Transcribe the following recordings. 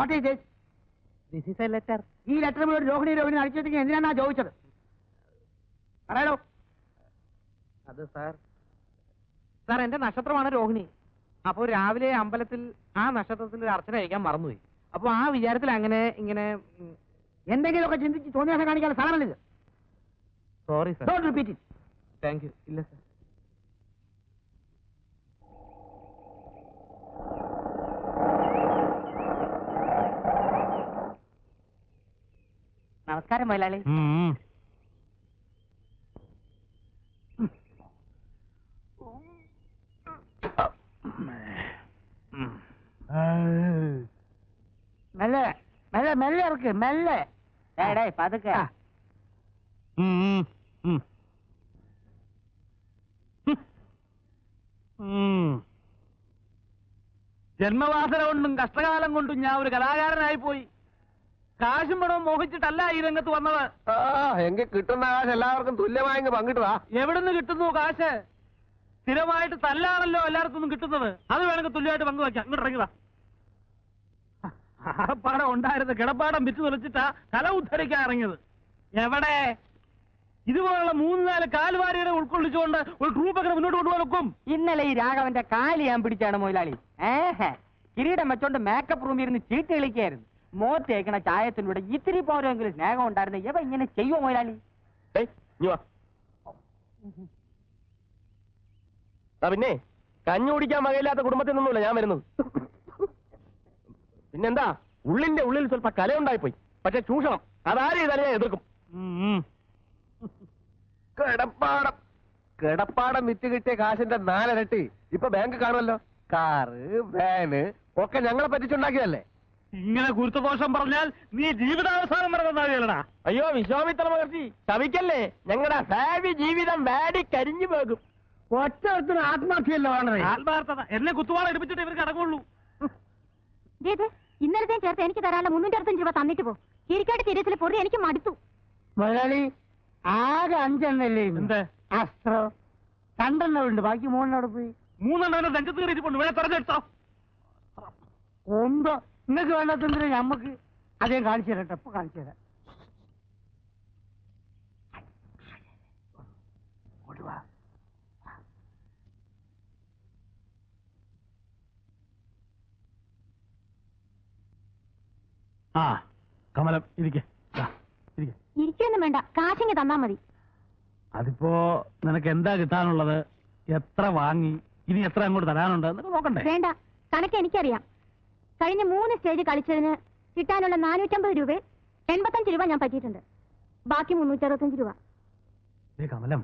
What is this this is a letter ഈ letter മുഴുവൻ രോഹിണി രോഹിണി അടിച്ചിട്ടെങ്കിൽ എന്തിനാ ചോദിച്ചത്? പറയണോ അത് സാർ. സാർ എന്റെ നക്ഷത്രമാണ് രോഹിണി. അപ്പോൾ രാവിലെ അമ്പലത്തിൽ ആ നക്ഷത്രത്തിൽ ഒരു അർച്ചന കഴിക്കാൻ മറന്നുപോയി. അപ്പോൾ ആ വിചാരത്തിൽ അങ്ങനെ ഇങ്ങനെ എന്തെങ്കിലുമൊക്കെ ചിന്തിച്ച് തോന്നിയാസം കാണിക്കാൻ സാധനമല്ല ഇത്? Sorry sir don't repeat it thank you ഇല്ല സാർ നമസ്കാരം മുതലാളി മെല്ലെ മെല്ലെ മെല്ലെ ഇറക്ക് മെല്ലെ ഡേ പതുക്കെ ആ. ജന്മവാസന കൊണ്ടും കഷ്ടകാലം കൊണ്ടും ഞാൻ ഒരു കലാകാരനായി പോയി കാശും പണവും മോഹിച്ചിട്ടല്ല ഈ രംഗത്ത് വന്നത്. എങ്കിൽ കിട്ടുന്ന കാശ് എല്ലാവർക്കും തുല്യമായി പങ്കിട്ടതാ എവിടുന്ന് കിട്ടുന്നു കാശ്? സ്ഥിരമായിട്ട് തല്ലാണല്ലോ എല്ലായിടത്തും കിട്ടുന്നത്. അത് വേണമെങ്കിൽ തുല്യമായിട്ട് പങ്കുവയ്ക്കാം ഇങ്ങോട്ട് ഇറങ്ങിതാ പാടം ഉണ്ടായിരുന്ന കിടപ്പാടം വിറ്റ് തുലച്ചിട്ടാ തല ഉദ്ധരിക്കാൻ ഇറങ്ങിയത്. എവിടെ? ഇതുപോലുള്ള മൂന്ന് നാല് കാൽവാരികളെ ഉൾക്കൊള്ളിച്ചുകൊണ്ട് ഒരു ട്രൂപ്പ് എങ്ങനെ മുന്നോട്ട് കൊണ്ടുപോകും ഇന്നലെ ഈ രാഘവന്റെ കാൽ ഞാൻ പിടിച്ചാണ് മുതലാളി ഏഹ് കിരീടം വെച്ചോണ്ട് മേക്കപ്പ് റൂമിൽ ഇരുന്ന് ചീട്ട് കളിക്കായിരുന്നു. മോത്ത് തേക്കണ ചായത്തിലൂടെ ഇത്തിരി പോരെങ്കിലും സ്നേഹം ഉണ്ടായിരുന്നു. ഇവ ഇങ്ങനെ ചെയ്യുമോ മുതലാളി ഏയ്, വാ. ആ പിന്നെ കഞ്ഞി കുടിക്കാൻ വകയില്ലാത്ത കുടുംബത്തിൽ നിന്നുമില്ല ഞാൻ വരുന്നത്. പിന്നെന്താ? ഉള്ളിന്റെ ഉള്ളിൽ സ്വല്പ കലയുണ്ടായിപ്പോയി പക്ഷെ ചൂഷണം. അതാരും ഇതാലും ഞാൻ എതിർക്കും. കിടപ്പാടം. കിടപ്പാടം വിറ്റ് കിട്ടിയ കാശിന്റെ നാലിരട്ടി ഇപ്പൊ ബാങ്ക് കാണുമല്ലോ. കാറ് വാന് ഒക്കെ ഞങ്ങളെ പറ്റിച്ചുണ്ടാക്കിയതല്ലേ? ഇങ്ങനെ ഗുരുത്വദോഷം പറഞ്ഞാൽ നീ ജീവിതാവസാനം നന്നാവില്ലടാ അയ്യോ വിശ്വാമിത്ര മഹർഷി ശവിക്കല്ലേ ഞങ്ങളുടെ ഭാവി ജീവിതം വാടി കരിഞ്ഞു പോകും. ഒറ്റ ഒരുത്തിന് ആത്മഹത്യയല്ലോ ആത്മാർത്ഥത. എന്നെ കുത്തുവാള എടുപ്പിച്ചിട്ട് ഇവർക്ക് അടങ്ങുള്ളൂ. ഇത് ഇന്നലത്തെയും ചേർത്ത് എനിക്ക് തരാനുള്ള മുന്നൂറ്ററുപത്തഞ്ച് രൂപ തന്നിട്ട് പോ. ഇരിക്കാട്ട് തിരച്ചിൽ പൊറി എനിക്ക് മടുത്തു. മുതലാളി ആകെ അഞ്ചെണ്ണല്ലേ അസ്ത്രോ അസ്ത്രം. രണ്ടെണ്ണം ഉണ്ട്. ബാക്കി മൂന്നെണ്ണോട് പോയി. മൂന്നെണ്ണം രംഗത്ത് കയറിയിട്ടുണ്ട് ഇവിടെ തെരഞ്ഞെടുത്തോ ഒന്തോ നിങ്ങൾക്ക് വേണ്ടാത്തതിന് ഞമ്മക്ക്? അദ്ദേഹം കാണിച്ചു തരട്ടെ ഇപ്പൊ കാണിച്ചു തരാം. ആ കമലം ഇരിക്കെ. ഇരിക്കെ. ഇരിക്കൊന്നും വേണ്ട കാശിങ്ങ് തന്നാ മതി. അതിപ്പോ നിനക്ക് എന്താ കിട്ടാനുള്ളത്? എത്ര വാങ്ങി ഇനി എത്ര അങ്ങോട്ട് തരാനുണ്ട് എന്നൊക്കെ നോക്കണ്ടേ? വേണ്ട കണക്ക് എനിക്കറിയാം. കഴിഞ്ഞ മൂന്ന് സ്റ്റേജ് കളിച്ചതിന് കിട്ടാനുള്ള നാനൂറ്റമ്പത് രൂപ എൺപത്തഞ്ച് രൂപ ഞാൻ പറ്റിയിട്ടുണ്ട്. ബാക്കി മുന്നൂറ്ററുപത്തഞ്ച് രൂപ. കമലം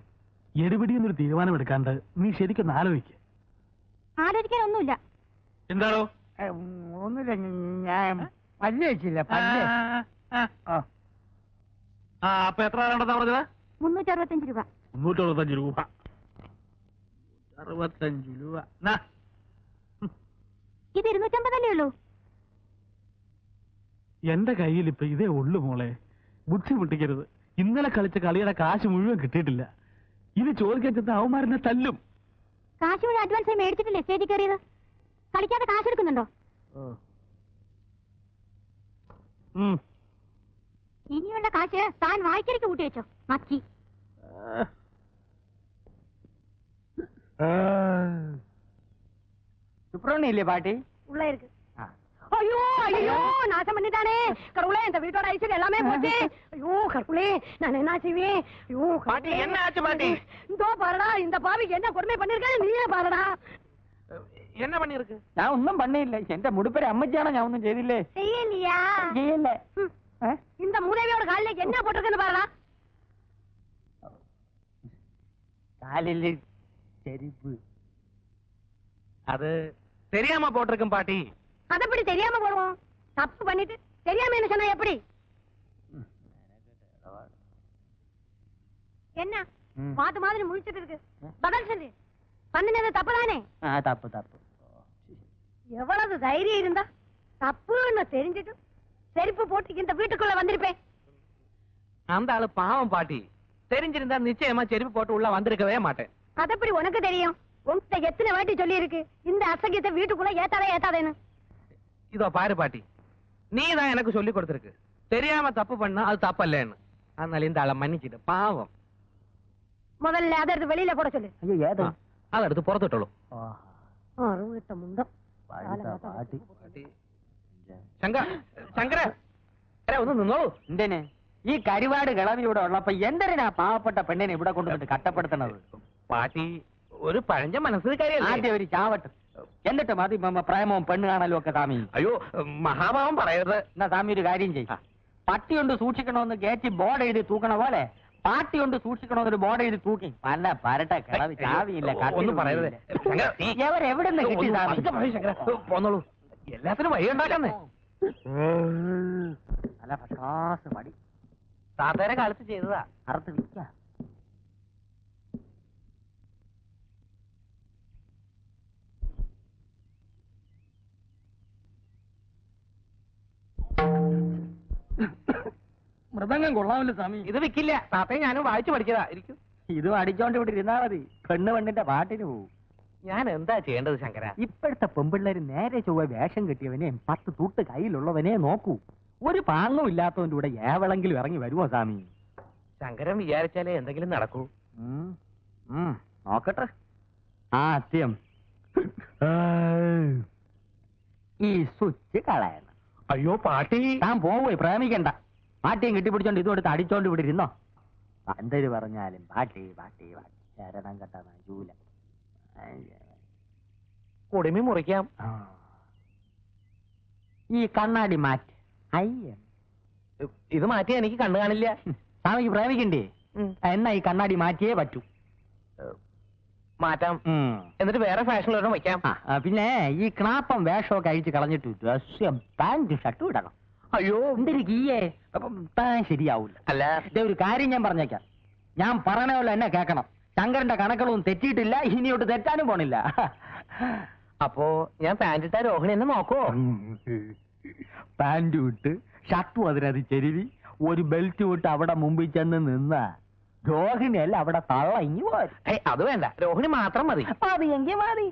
എടുപിടി എന്നൊരു തീരുമാനം എടുക്കാണ്ട് നീ ശരിക്കൊന്ന് ആലോചിക്ക. ആലോചിക്കാനൊന്നുമില്ല. എന്താണോ? ഏ, ഉം, ഒന്നുമില്ല ഞാൻ പല്ല് വെച്ചില്ല പല്ല്. ആ. ആ അപ്പൊ എത്ര വേണ്ടെന്നാ പറഞ്ഞത്? മുന്നൂറ്ററുപത്തഞ്ച് രൂപ. മുന്നൂറ്റി അറുപത്തഞ്ച് രൂപ. അറുപത്തഞ്ച് രൂപ. നാ. ഇത് ഇരുന്നൂറ്റമ്പതല്ലേ ഉള്ളൂ? എന്റെ കയ്യിൽ ഇപ്പൊ ഇതേ ഉള്ളു മോളെ. ബുദ്ധിമുട്ടിക്കരുത് ഇന്നലെ കളിച്ച കളിയുടെ കാശ് മുഴുവൻ കിട്ടിയിട്ടില്ല. ഇത് ചോദിക്കരുത് അവന്മാരനെ തല്ലും. കാശ് മുഴുവൻ അഡ്വാൻസ് മേടിച്ചിട്ടില്ലേ സ്റ്റേജിൽ കയറിയത്? കളിക്കാതെ കാശ് എടുക്കുന്നുണ്ടോ? ഇനിയുള്ള കാശ് താൻ വായിക്കരിക്ക് കൂട്ടി വെച്ചോ. മക്കി. സുബ്രഹ്മണ്യല്ലേ പാട്ടി? ഉള്ളായിരിക്കും. ஐயோ ஐயோ நாசம் பண்ணிட்டானே. கடவுளே இந்த வீட்டோட ஐஸ்வர்யம் எல்லாமே போச்சு. ஐயோ கடவுளே நான் என்ன செய்வேன்? ஐயோ பாட்டி என்ன ஆச்சு பாட்டி? இதோ பாருடா இந்த பாவிக்கு என்ன கொடுமை பண்ணிருக்காரு நீயே பாருடா. என்ன பண்ணிருக்கு நான் ஒன்னும் பண்ண இல்ல எந்த முடுப்பேர் அம்மச்சியான நான் ஒன்னும் செய்தில்ல. செய்யலையா? இந்த மூதேவியோட காலில் என்ன போட்டிருக்குன்னு பாருடா. காலில் அது தெரியாம போட்டிருக்கும் பாட்டி. அதப்படி தெரியாம போடுவோம். தப்பு பண்ணிட்டு தெரியாம என்ன சொன்னா எப்படி? என்ன? மாத்து மாதிரி முடிச்சிட்டு இருக்கு. பதில் சொல்லு. பண்ணினது தப்பு தானே தப்பு தப்பு. எவ்வளவு தைரியம் இருந்தா தப்புன்னு தெரிஞ்சிட்டு செருப்பு போட்டு இந்த வீட்டுக்குள்ள வந்திருப்பேன். அந்த ஆளு பாவம் பாட்டி. தெரிஞ்சிருந்தா நிச்சயமா செருப்பு போட்டு உள்ள வந்திருக்கவே மாட்டேன். அதப்படி உனக்கு தெரியும். உங்ககிட்ட எத்தனை வாட்டி சொல்லி இருக்கு இந்த அசகியத்தை வீட்டுக்குள்ள ஏத்தாத ஏத்தாதேன்னு. இதோ பாரு பாட்டி நீ தான் எனக்கு சொல்லி கொடுத்துருக்கு தெரியாம தப்பு பண்ணா அது தப்பல்லேன்னு அதனால இந்த ஆளை மன்னிச்சிட்டு பாவம் முதல்ல அதை எடுத்து வெளியில போட சொல்லு ஐயோ ஏதோ ஆ, அதை எடுத்து புறத்துட்டோம் அறுவிட்ட முண்டம் പാട്ടി ശങ്ക ശങ്കര അരെ ഒന്ന് നിന്നോളൂ എന്തിന് ഈ കരിവാട് കിളവി ഇവിടെ ഉള്ളപ്പോ എന്തിനാ പാവപ്പെട്ട പെണ്ണിനെ ഇവിടെ കൊണ്ടുവന്നിട്ട് കട്ടപ്പെടുത്തണത് പാട്ടി ഒരു പഴഞ്ച മനസ്സിൽ ആദ്യം ഒരു ചാവട്ട് എന്നിട്ട് മതി മമ്മ പ്രേമവും പെണ്ണുകാണലും ഒക്കെ സ്വാമി. അയ്യോ മഹാഭാവം പറയരുത്. എന്നാ സ്വാമി ഒരു കാര്യം ചെയ്യും. പട്ടി കൊണ്ട് സൂക്ഷിക്കണമെന്ന് കയറ്റി ബോർഡ് എഴുതി തൂക്കണ പോലെ പാട്ടി കൊണ്ട് സൂക്ഷിക്കണമെന്നൊരു ബോർഡ് എഴുതി തൂക്കി. പല പരട്ട കിളവി ചാവിയില്ല എവരെവിടെ നിന്ന് കിട്ടി. പോന്നോളൂ. എല്ലാത്തിനും വഴി ഉണ്ടാക്കുന്നേ. നല്ല ഫസ്റ്റ് മടി. സാധാരണ കാലത്ത് ചെയ്തതാ. അറുത്ത് വിൽക്കാം. മൃദംഗം കൊള്ളാമല്ലോ സ്വാമി. ഇത് വിക്കില്ല. താത്തേ ഞാനും വായിച്ചു പഠിച്ചതാ. ഇരിക്കും. ഇത് അടിച്ചോണ്ട് ഇവിടെ ഇരുന്നാ മതി. പെണ്ണ് പെണ്ണിന്റെ പാട്ടിന് പോവും. ഞാൻ എന്താ ചെയ്യേണ്ടത് ശങ്കര? ഇപ്പോഴത്തെ പെമ്പിള്ളേര് നേരെ ചൊവ്വ വേഷം കെട്ടിയവനെ പത്ത് തൂട്ട് കയ്യിലുള്ളവനെ നോക്കൂ. ഒരു പാങ്ങും ഇല്ലാത്തവന്റെ കൂടെ ഏവളെങ്കിലും ഇറങ്ങി വരുമോ സ്വാമി? ശങ്കരൻ വിചാരിച്ചാലേ എന്തെങ്കിലും നടക്കൂ. നോക്കട്ടെ. ആ അത്യം. ഈ സ്വിച്ച് കളയണം. അയ്യോ പാട്ടി. താൻ പോവേ പ്രേമിക്കണ്ട. പാട്ടിയും കെട്ടിപ്പിടിച്ചോണ്ട് ഇതും എടുത്ത് അടിച്ചോണ്ട് ഇവിടെ ഇരുന്നോ? എന്തൊരു പറഞ്ഞാലും പാട്ടി പാട്ടി പാട്ടി. ശരണം കെട്ട ജൂല കുടുമി മുറിക്കാം. ഈ കണ്ണാടി മാറ്റ്. അയ്യ. ഇത് മാറ്റി എനിക്ക് കണ്ണു കാണില്ല. സ്വാമിക്ക് പ്രേമിക്കണ്ടേ. എന്നാ ഈ കണ്ണാടി മാറ്റിയേ പറ്റൂ. മാറ്റാം. എന്നിട്ട് വേറെ ഫാഷനിലൊന്നും വയ്ക്കാം. പിന്നെ ഈ ക്ലാപ്പം വേഷമൊക്കെ അഴിച്ച് കളഞ്ഞിട്ട് ഡ്രസ്സും പാന്റ് ഷർട്ടും ഇടണം. അയ്യോ. എന്തൊരു കീയേ? അപ്പം താൻ ശരിയാവൂല. അല്ല. ദേ ഒരു കാര്യം ഞാൻ പറഞ്ഞേക്കാം. ഞാൻ പറയണ പോലെ എന്നെ കേക്കണം ശങ്കരന്റെ കണക്കുകളൊന്നും തെറ്റിയിട്ടില്ല ഇനിയോട്ട് തെറ്റാനും പോണില്ല. അപ്പോ ഞാൻ പാന്റിട്ട ഇട്ട രോഹിണി എന്നെ നോക്കോ പാന്റ് വിട്ട് ഷർട്ടും അതിനത് ചെരുവി ഒരു ബെൽറ്റ് വിട്ട് അവിടെ മുമ്പിൽ ചെന്ന് നിന്ന. രോഹിണിയല്ല അവിടെ തള്ള ഇങ്ങി പോരും ഏയ് അത് വേണ്ട. രോഹിണി മാത്രം മതി. മതിയെങ്കിൽ മതി.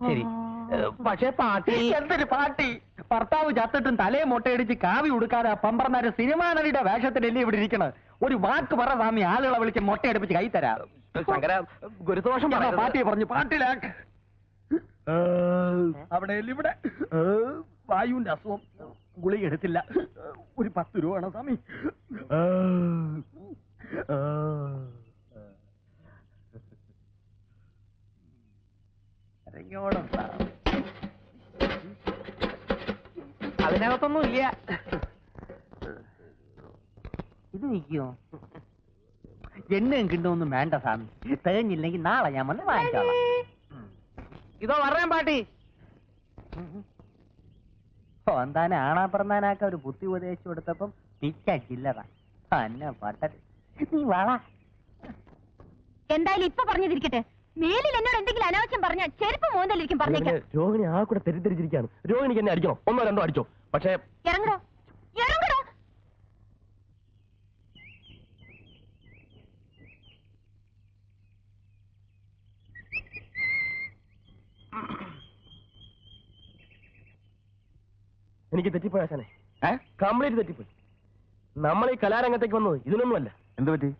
ശരി. പക്ഷേ പാട്ടി എന്തൊരു പാട്ടി? ഭർത്താവ് ചത്തിട്ടും തലയെ മുട്ടയടിച്ച് കാവി ഉടുക്കാതെ പമ്പർമാര് സിനിമാ നടിയുടെ വേഷത്തിലല്ലേ ഇവിടെ ഇരിക്കണത്? ഒരു വാക്ക് പറ സ്വാമി ആളുകളെ വിളിച്ച് മുട്ടയടിപ്പിച്ച് കൈ തരാം. ശങ്കര ഗുരുദോഷം. പാട്ടിയെ പറഞ്ഞു പാട്ടിലാക്ക് അവിടെ ഇവിടെ? വായുവിന്റെ അസുഖം ഗുളി എടുത്തില്ല. ഒരു പത്ത് രൂപ വേണം സ്വാമി. ഇറങ്ങിയോണം സ്വാമി. അതിനകത്തൊന്നും ഇല്ല ഇത് നിൽക്കുമോ എന്നും കിട്ടുമൊന്നും വേണ്ട സ്വാമി. തികഞ്ഞില്ലെങ്കിൽ നാളെ ഞാൻ വന്ന് വാങ്ങിച്ചോളാം. ഇതോ പറയാൻ പാട്ടി. സ്വന്താനെ ആണാപ്പറന്നാനാക്ക ഒരു ബുദ്ധി ഉപദേശിച്ചു കൊടുത്തപ്പം പിച്ച ചില്ലറ. തന്നെ പട്ടത്. നീ വള. എന്തായാലും ഇപ്പൊ പറഞ്ഞതിരിക്കട്ടെ. മേലിൽ എന്നോട് എന്തെങ്കിലും അനാവശ്യം പറഞ്ഞാൽ ചെരുപ്പ് മോന്തലിരിക്കും പറഞ്ഞേക്കാം. രോഹിണി ആ കൂടെ തെറ്റിദ്ധരിച്ചിരിക്കാണ് രോഹിണിക്ക് എന്നെ അടിക്കണം. ഒന്നോ രണ്ടോ അടിച്ചോ. പക്ഷേ ഇറങ്ങടോ. ഇറങ്ങടോ. എനിക്ക് തെറ്റിപ്പോയി ആശാനെ. കംപ്ലീറ്റ് തെറ്റിപ്പോയി. നമ്മൾ ഈ കലാരംഗത്തേക്ക് വന്നത് ഇതിനൊന്നുമല്ല. എന്ത് പറ്റി?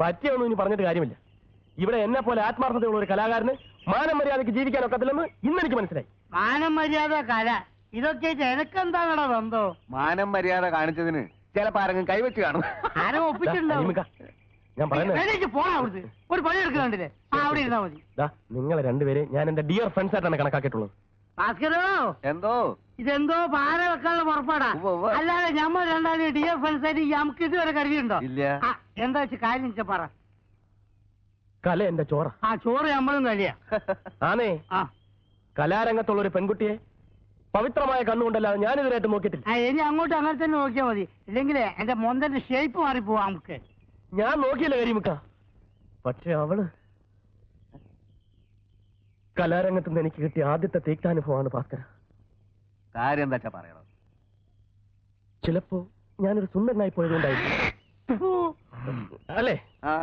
പറ്റിയൊന്നും ഇനി പറഞ്ഞിട്ട് കാര്യമില്ല. ഇവിടെ എന്നെ പോലെ ആത്മാർത്ഥതയുള്ള ഒരു കലാകാരന് മാനം മര്യാദയ്ക്ക് ജീവിക്കാൻ ഒക്കത്തില്ലെന്ന് ഇന്ന് എനിക്ക് മനസ്സിലായി. മാനം മര്യാദ കല. ഇതൊക്കെ എനക്കെന്താണോ ബന്ധോ? മാനം മര്യാദ കാണിച്ചതിന് ചിലപ്പോ ആരെങ്കിലും കൈവച്ച് കാണും. ആരും ദാ, ഒപ്പിച്ചിട്ടുണ്ടാവും ഞാൻ പറയുന്നത് എനിക്ക് പോണ അവിടുത്തെ ഒരു പണി എടുക്കുന്നുണ്ടല്ലേ ആ അവിടെ ഇരുന്നാ മതി. ദാ, നിങ്ങളെ രണ്ടുപേരെ ഞാൻ എന്റെ ഡിയർ ഫ്രണ്ട്സ് ആയിട്ടാണ് കണക്കാക്കിയിട്ടുള്ളത്. ഭാസ്കരോ? എന്തോ? ഇതെന്തോ പാല വെക്കാനുള്ള പുറപ്പാടാ. അല്ലാതെ ഞമ്മ രണ്ടാളും ഡിയർ ഫ്രണ്ട്സ് ആയിട്ട് നമുക്ക് ഇതുവരെ കരുതിയുണ്ടോ ഇല്ല. എന്താ വെച്ച് കാര്യം പറ. കല എന്റെ ചോറ. ആ ചോറ് നമ്മളും കഴിയ. ആണേ ആ. കലാരംഗത്തുള്ള ഒരു പെൺകുട്ടിയെ പവിത്രമായ കണ്ണുകൊണ്ടല്ലാതെ ഞാൻ ഇതിനായിട്ട് നോക്കിയിട്ടില്ല. ആ, ഇനി അങ്ങോട്ട് അങ്ങനെ തന്നെ നോക്കിയാ മതി. ഇല്ലെങ്കിലേ എന്റെ മൊന്തന്റെ ഷേപ്പ് മാറി മാറിപ്പോവാ നമുക്ക്. ഞാൻ നോക്കിയില്ല കരിമുക്ക. പക്ഷെ അവൾ കലാരംഗത്ത് നിന്ന് എനിക്ക് കിട്ടിയ ആദ്യത്തെ തീക്താനുഭവമാണ് ഭാസ്കര. കാര്യം എന്താ പറയണം ചിലപ്പോ ഞാനൊരു സുന്ദരനായി പോയതുകൊണ്ടായിരുന്നു അല്ലേ? ആ.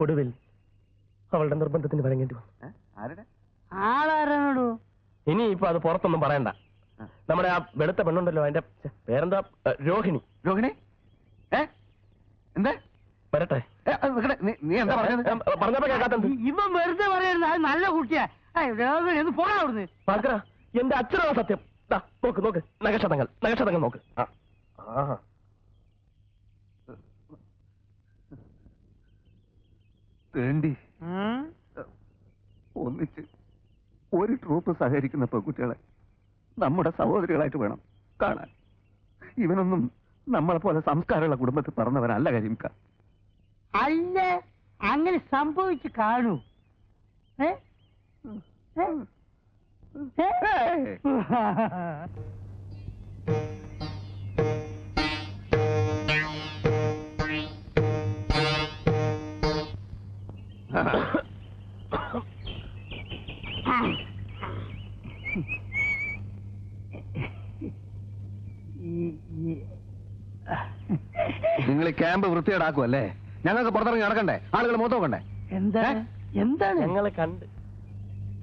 ഒടുവിൽ അവളുടെ നിർബന്ധത്തിന് വഴങ്ങേണ്ടി വന്നു. ആളാരാണോ ഇനി ഇപ്പൊ അത് പുറത്തൊന്നും പറയണ്ട. നമ്മുടെ ആ വെളുത്ത പെണ്ണുണ്ടല്ലോ അതിന്റെ പേരെന്താ? രോഹിണി. രോഹിണി? ഏ? എന്താ? വരട്ടെ. ഏ, അത്. നീ- നീ എന്താ പറഞ്ഞത്? പറഞ്ഞപ്പോ കേൾക്കാത്തത് ഇവൻ വെറുതെ പറയരുത് അത് നല്ല കുട്ടിയാ. ഏയ്, രോഹിണി, ഒന്ന് പോടാ അവിടുന്ന്. എന്റെ അച്ഛനാണ് സത്യം. ദാ, നോക്ക് നോക്ക്. നഗക്ഷതങ്ങൾ നഗക്ഷതങ്ങൾ നോക്ക്. ആ. ആഹാ. വേണ്ടി ഒന്നിച്ച് ഒരു ട്രൂപ്പ് സഹകരിക്കുന്ന പെൺകുട്ടികളെ നമ്മുടെ സഹോദരികളായിട്ട് വേണം കാണാൻ. ഇവനൊന്നും നമ്മളെ പോലെ സംസ്കാരമുള്ള കുടുംബത്തിൽ പറഞ്ഞവനല്ല കരിമിക്ക. അല്ല അങ്ങനെ സംഭവിച്ചു കാണൂ. ഏ? ഏ? ഏ? നിങ്ങൾ ഈ ക്യാമ്പ് വൃത്തിയേടാക്കുമല്ലേ ഞങ്ങൾക്ക് പുറത്തിറങ്ങി നടക്കണ്ടേ? ആളുകൾ മൊത്തം നോക്കണ്ടേ? എന്താ? എന്താണ്? ഞങ്ങളെ കണ്ട്.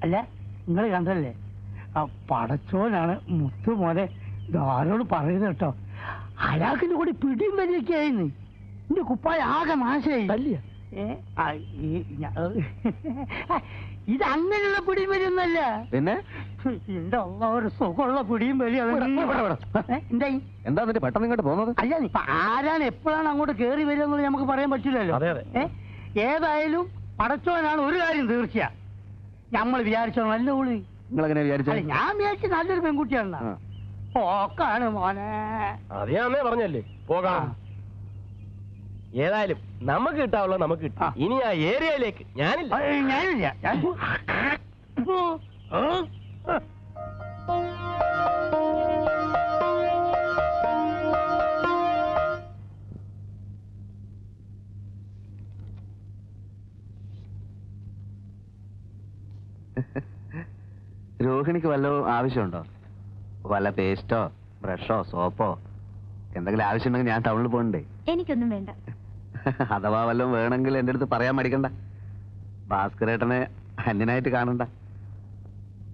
അല്ല നിങ്ങൾ കണ്ടല്ലേ ആ പടച്ചോനാണ് മുത്തു മോനെ ഇതാരോട് പറയുന്നത് കേട്ടോ? അയാൾക്കിന്റെ കൂടി പിടിയും വലിയൊക്കെ ആയിരുന്നു എന്റെ കുപ്പായ ആകെ നാശമായി. ഇത് അങ്ങനെയുള്ള പിടിയും വലിയൊന്നല്ല പിന്നെ? എന്റെ ഒരു സുഖമുള്ള പിടിയും വലിയ. എന്തായി? എന്താ നിന്റെ പെട്ടെന്ന് ഇങ്ങോട്ട് പോകുന്നത്? അല്ല ആരാണ് എപ്പോഴാണ് അങ്ങോട്ട് കേറി വരിക എന്നുള്ളത് നമുക്ക് പറയാൻ പറ്റില്ലല്ലോ? ഏതായാലും പടച്ചോനാണ് ഒരു കാര്യം തീർച്ചയാ. നമ്മൾ വിചാരിച്ചോ നല്ല ഉള്ളി നിങ്ങളെങ്ങനെ വിചാരിച്ചു ഞാൻ വിചാരിച്ച നല്ലൊരു പെൺകുട്ടിയാണ് പോക്കാണ് മോനെ. അതെയാന്നേ പറഞ്ഞല്ലേ? പോകാം. ഏതായാലും നമുക്ക് കിട്ടാവുള്ള നമുക്ക് കിട്ടി. ഇനി ആ ഏരിയയിലേക്ക് ഞാനില്ല. ഞാനില്ല. രോഹിണിക്ക് വല്ല ആവശ്യമുണ്ടോ? വല്ല പേസ്റ്റോ ബ്രഷോ സോപ്പോ എന്തെങ്കിലും ആവശ്യമുണ്ടെങ്കിൽ ഞാൻ ടൗണിൽ പോകണ്ടേ? എനിക്കൊന്നും വേണ്ട. അഥവാ വല്ലതും വേണമെങ്കിൽ എന്റെ അടുത്ത് പറയാൻ മടിക്കണ്ട. ഭാസ്കരേട്ടനെ അന്യനായിട്ട് കാണണ്ട.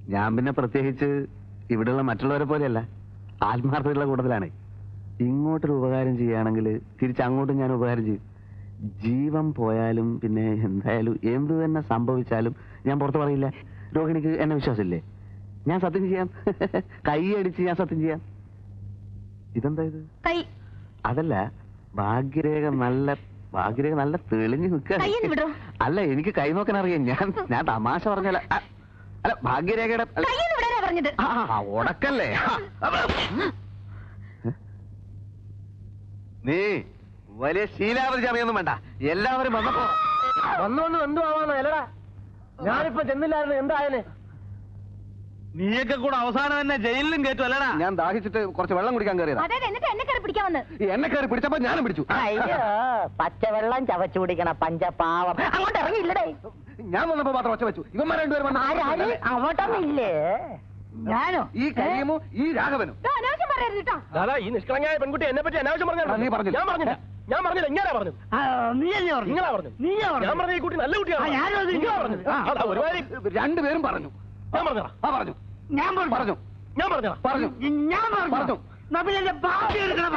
ഞാൻ പിന്നെ പ്രത്യേകിച്ച് ഇവിടെയുള്ള മറ്റുള്ളവരെ പോലെയല്ല ആത്മാർത്ഥതയുള്ള കൂട്ടത്തിലാണ്. ഇങ്ങോട്ടൊരു ഉപകാരം ചെയ്യുകയാണെങ്കിൽ തിരിച്ചങ്ങോട്ടും ഞാൻ ഉപകാരം ചെയ്യും. ജീവൻ പോയാലും പിന്നെ എന്തായാലും എന്ത് തന്നെ സംഭവിച്ചാലും ഞാൻ പുറത്ത് പറയില്ല. രോഹിണിക്ക് എന്നെ വിശ്വാസമില്ലേ? ഞാൻ സത്യം ചെയ്യാം. കൈയടിച്ച് ഞാൻ സത്യം ചെയ്യാം. ഇതെന്താ ഇത്? അതല്ല ഭാഗ്യരേഖ നല്ല ഭാഗ്യരേഖ നല്ല തെളിഞ്ഞു. നിൽക്കുക അല്ല എനിക്ക് കൈ നോക്കാൻ അറിയാം. ഞാൻ ഞാൻ തമാശ പറഞ്ഞല്ല അല്ല ഭാഗ്യരേഖയുടെ പറഞ്ഞത്. ഉടക്കല്ലേ? നീ വലിയ ശീലാവധി ചമയൊന്നും വേണ്ട. എല്ലാവരും വന്നപ്പോ വന്നു വന്നു? എന്തു ആവാന്നോ അല്ലടാ ഞാനിപ്പോ ചെന്നില്ലായിരുന്നു. എന്തായാലും നീയൊക്കെ കൂടെ അവസാനം തന്നെ ജയിലിലും കയറ്റു അല്ലടാ. ഞാൻ ദാഹിച്ചിട്ട് കുറച്ച് വെള്ളം കുടിക്കാൻ കയറിയതാ. അതെ എന്നിട്ട് എന്നെ കയറി പിടിക്കാൻ വന്ന്? ഈ എന്നെ കയറി പിടിച്ചപ്പോ ഞാനും പിടിച്ചു. അയ്യോ പച്ചവെള്ളം ചവച്ചു കുടിക്കണ പഞ്ചപാവം. അങ്ങോട്ട് ഇറങ്ങിയില്ലടേ. ഞാൻ വന്നപ്പോ മാത്രം ഒച്ച വെച്ചു. ഇവന്മാർ രണ്ടുപേരും ആരാര് വന്നു അങ്ങോട്ടൊന്നില്ലേ ഞാനോ? ഈ ഈ രാഘവനും. ദാ, അനാവശ്യം പറയരുത് കേട്ടോ ദാദാ ഈ നിഷ്കളങ്കയായ പെൺകുട്ടി എന്നെ പറ്റി അനാവശ്യം ആ, നീ പറഞ്ഞു പറഞ്ഞില്ല. ഞാൻ പറഞ്ഞില്ല. ഞാൻ പറഞ്ഞില്ല. ഇങ്ങനെ പറഞ്ഞു ആ, നീയല്ലേ പറഞ്ഞു നിങ്ങളാ പറഞ്ഞു ഞാൻ പറഞ്ഞു ഈ കുട്ടി നല്ല കുട്ടിയാണ്? ആ, ഞാനും അത് നിങ്ങളാ പറഞ്ഞത്. ആ. അതാ ഒരുമാതിരി രണ്ടുപേരും പറഞ്ഞു. ഞാൻ പറഞ്ഞതാ. ആ പറഞ്ഞു. ഞാൻ പറഞ്ഞു. പറഞ്ഞു. ഞാൻ പറഞ്ഞു? പറഞ്ഞു. ഞാൻ പറഞ്ഞു? ബാക്കി എടുക്കണം.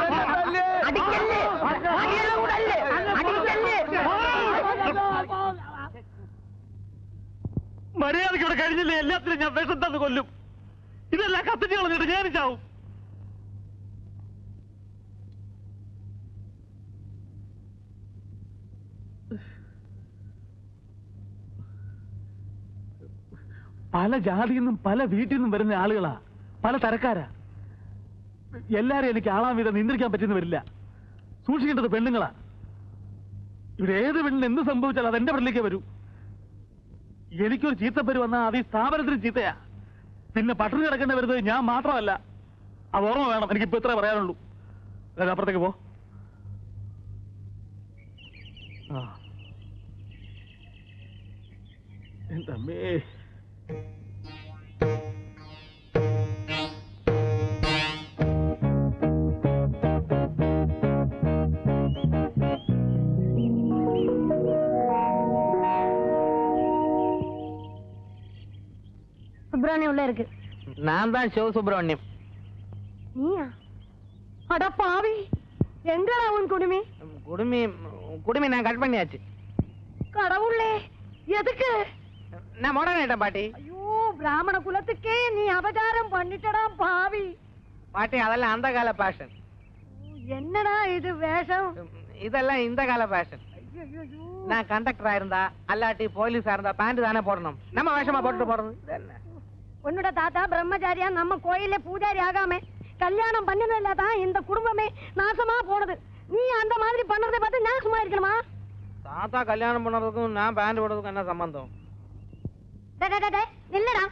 അടിക്കല്ലേ? അടിക്കല്ലേ? മര്യാദയ്ക്ക് ഇവിടെ കഴിഞ്ഞില്ലേ? എല്ലാത്തിനും ഞാൻ വിഷം തന്ന് കൊല്ലും. ഇതെല്ലാം കത്തിച്ച് കളഞ്ഞിട്ട് ഞാൻ ചാവും. പല ജാതിയിൽ നിന്നും പല വീട്ടിൽ നിന്നും വരുന്ന ആളുകളാ. പല തരക്കാരാ. എല്ലാരും എനിക്ക് ആളാം വിധം നിയന്ത്രിക്കാൻ പറ്റുന്ന വരില്ല. സൂക്ഷിക്കേണ്ടത് പെണ്ണുങ്ങളാ. ഇവിടെ ഏത് പെണ്ണിന് എന്ത് സംഭവിച്ചാലും അതെന്റെ പെണ്ണിലേക്ക് വരൂ. എനിക്കൊരു ചീത്തപ്പേര് വന്നാൽ അത് ഈ സ്ഥാപനത്തിന് ചീത്തയാ. പിന്നെ പട്ടിണി കിടക്കേണ്ടി വരുന്നത് ഞാൻ മാത്രമല്ല. അത് ഓർമ്മ വേണം. എനിക്കിപ്പോ ഇത്രേ പറയാനുള്ളൂ. അപ്പുറത്തേക്ക് പോ. ആ. എന്റെ അമ്മേ சுப்பிரமணியம் உள்ள இருக்கு. நான் சிவ சுப்பிரமணியம் நீயா? அட பாவி. எங்கடா உன் குடுமி? குடுமி குடுமி நான் கட் பண்ணியாச்சு. கடவுள் எதுக்கு? நான் மாடர்ன் ஆயிட்டேன் பாட்டி. ஐயோ பிராமண குலத்துக்கே நீ அபகாரம் பண்ணிட்டடா பாவி. பாட்டி அதெல்லாம் அந்த கால பேஷன் என்னடா இது வேஷம்? இதெல்லாம் இந்த கால பேஷன். நான் கண்டக்டரா இருந்தா அல்லாட்டி போலீஸா இருந்தா பேண்ட் தானே போடணும். நம்ம வேஷமா போட்டுட்டு போறது? உன்னோட தாத்தா பிரம்மச்சாரியா நம்ம கோயில்ல பூஜாரி ஆகாம கல்யாணம் பண்ணினதுல தான் இந்த குடும்பமே நாசமா போனது. நீ அந்த மாதிரி பண்றதை பார்த்து நான் சும்மா இருக்கணுமா? தாத்தா கல்யாணம் பண்ணதுக்கும் நான் பேண்ட் போடுறதுக்கும் என்ன சம்பந்தம்? நில்லுடா.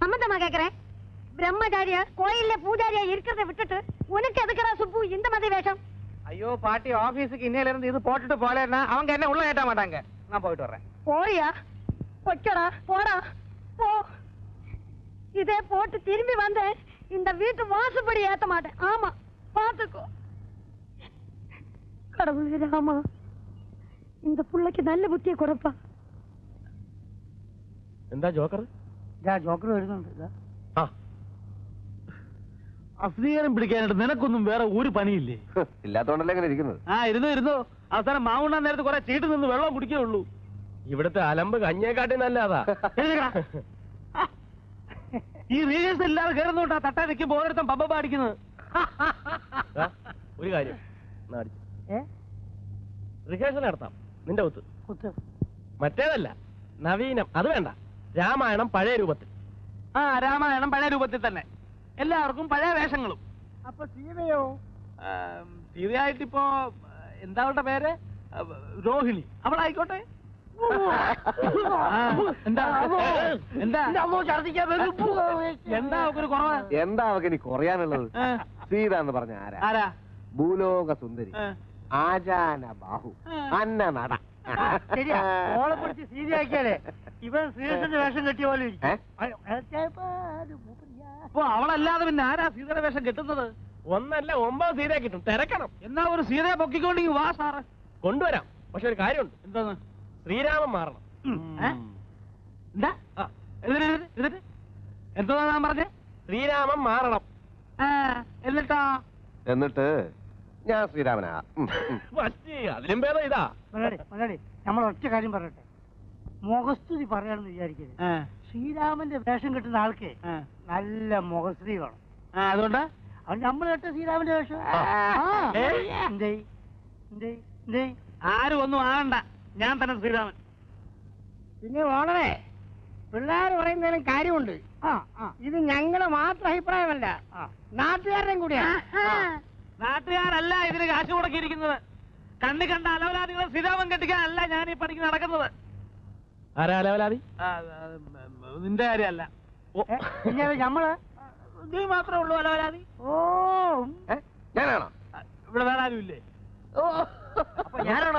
சம்மந்தமா கேக்குறேன்? பிரம்மச்சாரியா கோயில்ல பூஜாரியா இருக்கிறத விட்டுட்டு உனக்கு எதுக்குடா சுப்பு இந்த மாதிரி வேஷம்? ஐயோ பாட்டி ஆபீஸுக்கு இன்னையில இருந்து இது போட்டுட்டு போலேன்னா அவங்க என்ன உள்ள ஏட்ட மாட்டாங்க. நான் போயிட்டு வர்றேன். போறியா? வைக்கடா போடா போ. இதே போட்டு திரும்பி வந்தேன். இந்த வீட்டு வாசப்படி ஏத்த மாட்டேன். ஆமா பாத்துக்கோ. கடவுளே ராமா. இந்த புள்ளைக்கு நல்ல புத்தியை கொடுப்பா. എന്താ ജോക്കർ ഇതാ ജോക്കർ വരുന്നുണ്ട് ഇതാ അസ്വീകാരം പിടിക്കാനായിട്ട് നിനക്കൊന്നും വേറെ ഒരു പണിയില്ലേ ഇല്ലാത്തോണ്ടല്ലേ അങ്ങനെ ഇരിക്കുന്നത് ആ ഇരുന്നു ഇരുന്നു അവസാനം മാവുണ്ണാൻ നേരത്തെ കുറെ ചീട്ട് നിന്ന് വെള്ളം കുടിക്കേ ഉള്ളൂ ഇവിടുത്തെ അലമ്പ് കഞ്ഞേക്കാട്ടി നല്ലതാ. ഈ റീൽസ് ഇല്ലാതെ കയറുന്നോട്ടാ തട്ടാ നിൽക്കുമ്പോ ഓരോരുത്തം പമ്പ പാടിക്കുന്നത് ദാ, ഒരു കാര്യം. റിഹേഴ്സൽ നടത്താം നിന്റെ ഒത്ത് കുത്ത് മറ്റേതല്ല നവീനം അത് വേണ്ട രാമായണം പഴയ രൂപത്തിൽ. ആ രാമായണം പഴയ രൂപത്തിൽ തന്നെ. എല്ലാവർക്കും പഴയ വേഷങ്ങളും. അപ്പൊ സീതയോ? സീതയായിട്ട് ഇപ്പോ എന്താ അവളുടെ പേര്? രോഹിണി. അവളായിക്കോട്ടെ. എന്താ? എന്താ? എന്താ അവക്കൊരു കുറവ്? എന്താ അവക്ക് ഇനി കുറയാനുള്ളത്? ആ, സീത എന്ന് പറഞ്ഞ ആരാ? ആരാ? ഭൂലോക സുന്ദരി ആചാന ബാഹു അന്ന നട ശരിയാ. ഓളെ പിടിച്ച് സീതയാക്കിയാലേ. ഇവൻ ശ്രീകൃഷ്ണന്റെ വേഷം കെട്ടിയ പോലെ ഇരിക്കും. ഏ? അയ്യോ, അപ്പൊ അവളല്ലാതെ പിന്നെ ആരാ സീതയുടെ വേഷം കെട്ടുന്നത്? ഒന്നല്ല ഒമ്പത് സീതയെ കിട്ടും. തിരക്കണം. എന്നാ ഒരു സീതയെ പൊക്കിക്കൊണ്ടെങ്കിൽ വാ സാറ്. കൊണ്ടുവരാം. പക്ഷെ ഒരു കാര്യമുണ്ട്. എന്താണ്? ശ്രീരാമൻ മാറണം. എന്താ? ഞാൻ പറഞ്ഞേ? ശ്രീരാമൻ മാറണം. ആ, എന്നിട്ടാ? എന്നിട്ട് ഞാൻ ശ്രീരാമനാ. അതിലും ഭേദം ഇതാ. നമ്മൾ ഒറ്റ കാര്യം പറയട്ടെ. മുഖസ്തുതി പറയാണെന്ന് വിചാരിക്കരുത്. ശ്രീരാമന്റെ വേഷം കിട്ടുന്ന ആൾക്ക് നല്ല മുഖസ്തുതി വേണം. ആ, അതുകൊണ്ട്? അവൻ നമ്മൾ കേട്ട ശ്രീരാമന്റെ വേഷം. ആരും ഒന്നും ആകണ്ട. ഞാൻ തന്നെ ശ്രീരാമൻ. പിന്നെ വളരെ പിള്ളേർ പറയുന്നതിനും കാര്യമുണ്ട്. ആ, ഇത് ഞങ്ങളെ മാത്രം അഭിപ്രായമല്ല. നാട്ടുകാരുടെയും കൂടിയാണ്. നാട്ടുകാരല്ല ഇതിന് കാശ് മുടക്കിയിരിക്കുന്നത്. കണ്ണി കണ്ട അലവലാദികളെ ശ്രീരാമൻ കെട്ടിക്കാനല്ല ഞാൻ ഈ പണിക്ക് നടക്കുന്നത്. ആരാ ആ, ആ, നിന്റെ കാര്യമല്ല. ഓ, നമ്മൾ നീ മാത്രമേ ഉള്ളൂ അലവലാതി ഓ. ഞാനാണോ? ഇവിടെ വേറെ ആരും ഇല്ലേ ഞാനാണോ